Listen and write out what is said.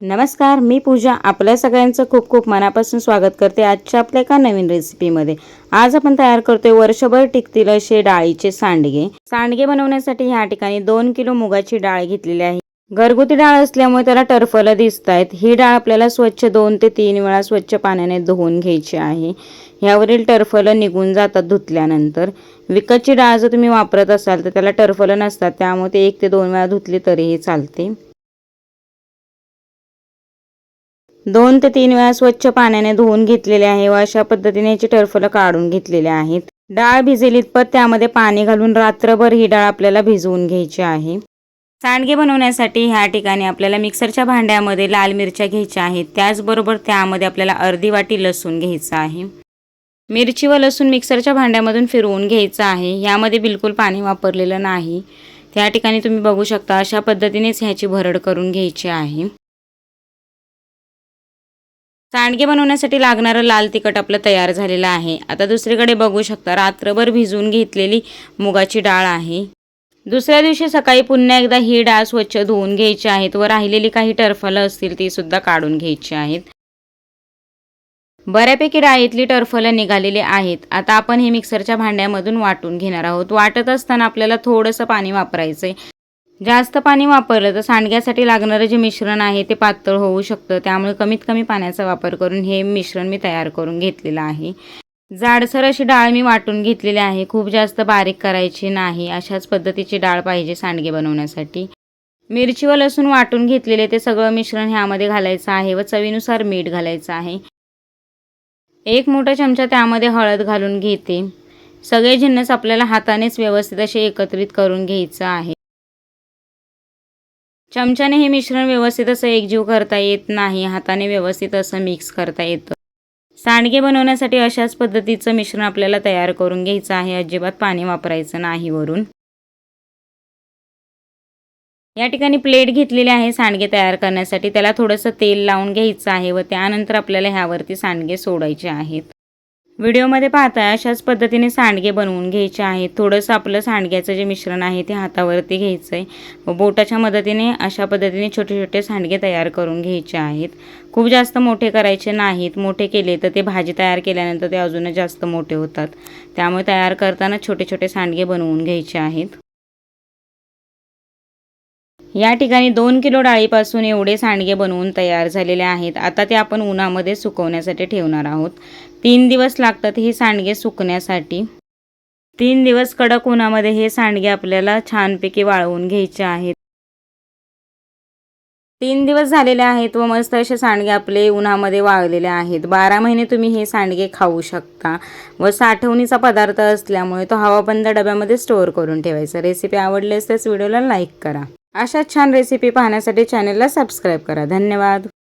नमस्कार मी पूजा. आपल्या सगळ्यांचं खूप खूप मनापासून स्वागत करते आजच्या आपल्या एका नवीन रेसिपीमध्ये आज आपण तयार करतोय वर्षभर टिकतील असे डाळीचे सांडगे. सांडगे बनवण्यासाठी ह्या ठिकाणी दोन किलो मुगाची डाळ घेतलेली आहे. घरगुती डाळ असल्यामुळे त्याला टरफलं दिसत आहेत ही डाळ आपल्याला स्वच्छ दोन ते तीन वेळा स्वच्छ पाण्याने धुवून घ्यायची आहे. ह्यावरील टरफलं निघून जातात धुतल्यानंतर. विकतची डाळ जर तुम्ही वापरत असाल तर त्याला टरफलं नसतात. त्यामुळे ते एक ते दोन वेळा धुतली तरीही चालते. दोन ते तीन वेळा स्वच्छ पाण्याने धुवून घेतलेले आहे व अशा पद्धतीने याची टरफलं काढून घेतलेले आहेत. डाळ भिजेल इतपत त्यामध्ये पाणी घालून रात्रभर ही डाळ आपल्याला भिजवून घ्यायची आहे. सांडगे बनवण्यासाठी ह्या ठिकाणी आपल्याला मिक्सरच्या भांड्यामध्ये लाल मिरच्या घ्यायच्या आहेत. त्याचबरोबर त्यामध्ये आपल्याला अर्धी वाटी लसूण घ्यायचं आहे. मिरची व लसूण मिक्सरच्या भांड्यामधून फिरवून घ्यायचं आहे. यामध्ये बिलकुल पाणी वापरलेलं नाही. त्या ठिकाणी तुम्ही बघू शकता अशा पद्धतीनेच ह्याची भरड करून घ्यायची आहे. सांडगे बनवण्यासाठी लागणारं लाल तिखट आपलं तयार झालेलं आहे. आता दुसरीकडे बघू शकता रात्रभर भिजवून घेतलेली मुगाची डाळ आहे. दुसऱ्या दिवशी सकाळी पुन्हा एकदा ही डाळ स्वच्छ धुवून घ्यायची आहेत व राहिलेली काही टरफलं असतील ती सुद्धा काढून घ्यायची आहेत. बऱ्यापैकी डाळीतली टरफलं निघालेली आहेत. आता आपण हे मिक्सरच्या भांड्यामधून वाटून घेणार आहोत. वाटत असताना आपल्याला थोडंसं पाणी वापरायचं आहे जास्त पाणी वापरलं तर सांडग्यासाठी लागणारं जे मिश्रण आहे ते पातळ होऊ शकतं. त्यामुळे कमीत कमी पाण्याचा वापर करून हे मिश्रण मी तयार करून घेतलेलं आहे. जाडसर अशी डाळ मी वाटून घेतलेली आहे. खूप जास्त बारीक करायची नाही. अशाच पद्धतीची डाळ पाहिजे सांडगे बनवण्यासाठी. मिरची व लसूण वाटून घेतलेले ते सगळं मिश्रण ह्यामध्ये घालायचं आहे व चवीनुसार मीठ घालायचं आहे. एक मोठा चमचा त्यामध्ये हळद घालून घेते. सगळे जिन्नस आपल्याला हातानेच व्यवस्थित असे एकत्रित करून घ्यायचं आहे. चमच्याने हे मिश्रण व्यवस्थित असं एकजीव करता येत नाही. हाताने व्यवस्थित असं मिक्स करता येतं. सांडगे बनवण्यासाठी अशाच पद्धतीचं मिश्रण आपल्याला तयार करून घ्यायचं आहे. अजिबात पाणी वापरायचं नाही वरून. या ठिकाणी प्लेट घेतलेली आहे सांडगे तयार करण्यासाठी. त्याला थोडंसं तेल लावून घ्यायचं आहे व त्यानंतर आपल्याला ह्यावरती सांडगे सोडायचे आहेत. व्हिडिओमध्ये पाहताय अशाच पद्धतीने सांडगे बनवून घ्यायचे आहेत. थोडंसं आपलं सांडग्याचं जे मिश्रण आहे ते हातावरती घ्यायचं आहे व बोटाच्या मदतीने अशा पद्धतीने छोटे छोटे सांडगे तयार करून घ्यायचे आहेत. खूप जास्त मोठे करायचे नाहीत. मोठे केले तर ते भाजी तयार केल्यानंतर ते अजूनच जास्त मोठे होतात. त्यामुळे तयार करताना छोटे छोटे सांडगे बनवून घ्यायचे आहेत. या ठिकाणी दोन किलो डाळीपासून एवढे सांडगे बनवून तयार झालेले आहेत. आता ते आपण उन्हामध्ये सुकवण्यासाठी ठेवणार आहोत. तीन दिवस लागतात हे सांडगे सुकण्यासाठी. तीन दिवस कडक उन्हामध्ये हे सांडगे आपल्याला छानपैकी वाळवून घ्यायचे आहेत. तीन दिवस झालेले आहेत व मस्त असे सांडगे आपले उन्हामध्ये वाळलेले आहेत. बारा महिने तुम्ही हे सांडगे खाऊ शकता व साठवणीचा पदार्थ असल्यामुळे तो हवाबंद डब्यामध्ये स्टोअर करून ठेवायचा. रेसिपी आवडली असल्यास व्हिडिओला लाईक करा. अशा छान रेसिपी पाहण्यासाठी चॅनलला सबस्क्राईब करा. धन्यवाद.